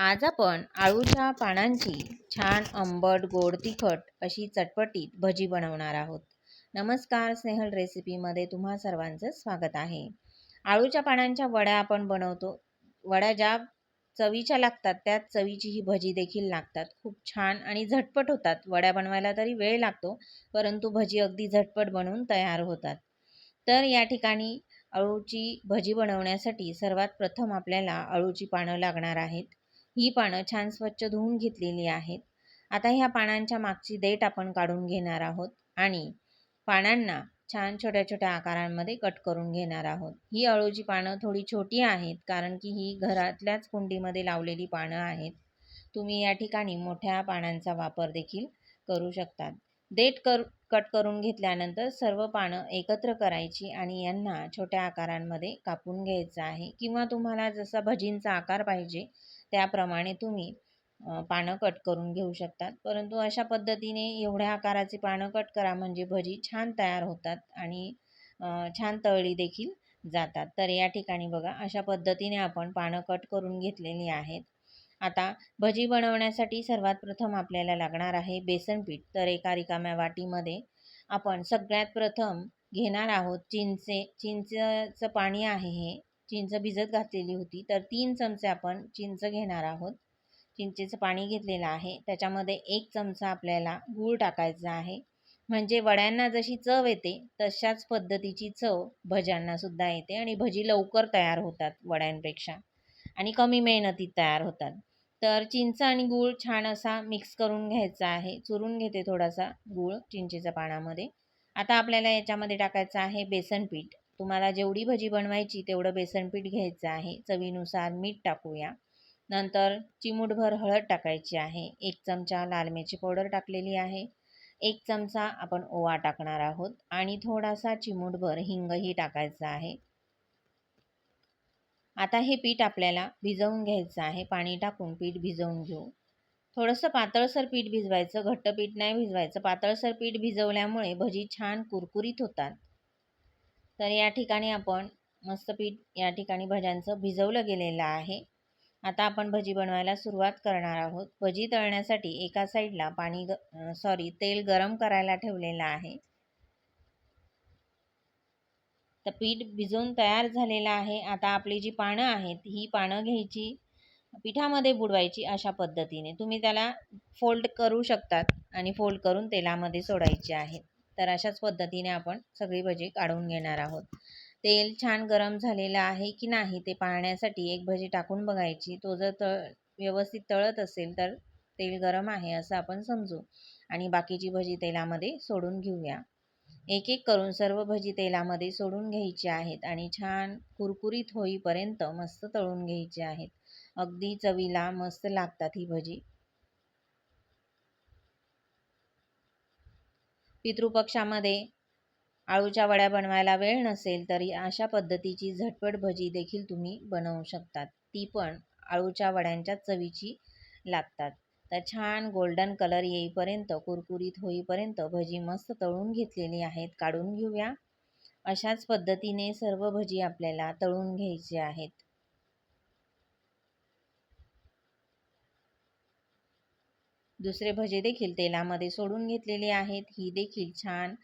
आज आपण आळूच्या पानांची छान आंबट गोड तिखट अशी चटपटीत भजी बनवणार आहोत. नमस्कार स्नेहल रेसिपीमध्ये तुम्हा सर्वांचं स्वागत आहे. आळूच्या पानांच्या वड्या आपण बनवतो. वड्या ज्या चवीच्या लागतात त्याच चवीची ही भजी देखील लागतात. खूप छान आणि झटपट होतात. वड्या बनवायला तरी वेळ लागतो परंतु भजी अगदी झटपट बनवून तयार होतात. तर या ठिकाणी अळूची भजी बनवण्यासाठी सर्वात प्रथम आपल्याला अळूची पानं लागणार आहेत. ही पानं छान स्वच्छ धुवून घेतलेली आहेत. आता ह्या पानांच्या मागची देठ आपण काढून घेणार आहोत आणि पानांना छान छोट्या छोट्या आकारांमध्ये कट करून घेणार आहोत. ही अळूची पानं थोडी छोटी आहेत कारण की ही घरातल्याच कुंडीमध्ये लावलेली पानं आहेत. तुम्ही या ठिकाणी मोठ्या पानांचा वापर देखील करू शकतात. देठ कर कट करून घेतल्यानंतर सर्व पानं एकत्र करायची आणि यांना छोट्या आकारांमध्ये कापून घ्यायचं आहे. किंवा तुम्हाला जसा भजींचा आकार पाहिजे त्याप्रमाणे तुम्ही पानं कट करून घेऊ शकतात. परंतु अशा पद्धतीने एवढ्या आकाराचे पानं कट करा म्हणजे भजी छान तयार होतात आणि छान तळली देखील जातात. तर या ठिकाणी बघा अशा पद्धतीने आपण पानं कट करून घेतलेली आहेत. आता भजी बनवण्यासाठी सर्वात प्रथम आपल्याला लागणार आहे बेसन पीठ. तर एका रिकाम्या वाटीमध्ये आपण सगळ्यात प्रथम घेणार आहोत चिंचे. चिंचचं पाणी आहे हे. चिंच भिजत घातलेली होती. तर तीन चमचे आपण चिंच घेणार आहोत. चिंचेचं पाणी घेतलेलं आहे. त्याच्यामध्ये एक चमचा आपल्याला गूळ टाकायचा आहे. म्हणजे वड्यांना जशी चव येते तशाच पद्धतीची चव भज्यांना सुद्धा येते आणि भजी लवकर तयार होतात वड्यांपेक्षा आणि कमी मेहनतीत तयार होतात. तर चिंच आणि गूळ छान असा मिक्स करून घ्यायचा आहे. चुरून घेते थोडासा गूळ चिंचेच्या पाण्यामध्ये आता आपल्याला याच्यामध्ये टाकायचं आहे बेसन पीठ. तुम्हाला जेवढी भजी बनवायची तेवढं बेसनपीठ घ्यायचं आहे. चवीनुसार मीठ टाकूया. नंतर चिमूटभर हळद टाकायची आहे. एक चमचा लाल मिरची पावडर टाकलेली आहे. एक चमचा आपण ओवा टाकणार आहोत आणि थोडासा चिमूटभर हिंगही टाकायचा आहे. आता हे पीठ आपल्याला भिजवून घ्यायचं आहे. पाणी टाकून पीठ भिजवून घेऊ. थोडंसं पातळसर पीठ भिजवायचं. घट्ट पीठ नाही भिजवायचं. पातळसर पीठ भिजवल्यामुळे भजी छान कुरकुरीत होतात. तर या ठिकाणी आपण मस्त पीठ या ठिकाणी भज्यांचं भिजवलं गेलेलं आहे. आता आपण भजी बनवायला सुरुवात करणार आहोत. भजी तळण्यासाठी एका साईडला पाणी ग सॉरी तेल गरम करायला ठेवलेलं आहे. तर पीठ भिजवून तयार झालेलं आहे. आता आपली जी पानं आहेत ही पानं घ्यायची पिठामध्ये बुडवायची अशा पद्धतीने. तुम्ही त्याला फोल्ड करू शकतात आणि फोल्ड करून तेलामध्ये सोडायची आहेत तर अशाच पद्धतीने आपण सगळी भजी काढून घेणार आहोत. तेल छान गरम झालेलं आहे की नाही ते पाहण्यासाठी एक भजी टाकून बघायची. तो जर तळ व्यवस्थित तळत असेल तर तेल गरम आहे असं आपण समजू. आणि बाकीची भजी तेलामध्ये सोडून घेऊया. एक एक करून सर्व भजी तेलामध्ये सोडून घ्यायची आहेत आणि छान कुरकुरीत होईपर्यंत मस्त तळून घ्यायची आहेत. अगदी चवीला मस्त लागतात ही भजी. पितृपक्षामध्ये आळूच्या वड्या बनवायला वेळ नसेल तरी अशा पद्धतीची झटपट भजी देखील तुम्ही बनवू शकतात. ती पण आळूच्या वड्यांच्या चवीची लागतात. तर छान गोल्डन कलर येईपर्यंत कुरकुरीत होईपर्यंत भजी मस्त तळून घेतलेली आहेत. काढून घेऊया. अशाच पद्धतीने सर्व भजी आपल्याला तळून घ्यायची आहेत. दुसरे भजे देखील तेलामध्ये सोडून घेतलेले आहेत. ही देखील छान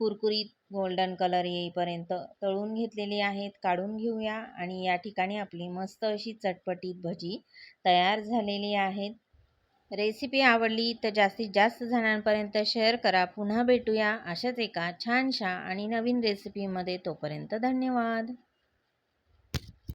कुरकुरीत गोल्डन कलर येईपर्यंत तळून घेतलेली आहेत. काढून घेऊया आणि या ठिकाणी आपली मस्त अशी चटपटीत भजी तयार झालेली आहेत. रेसिपी आवडली तर जास्तीत जास्त जणांपर्यंत शेअर करा. पुन्हा भेटूया अशाच एका छानशा आणि नवीन रेसिपीमध्ये तोपर्यंत धन्यवाद.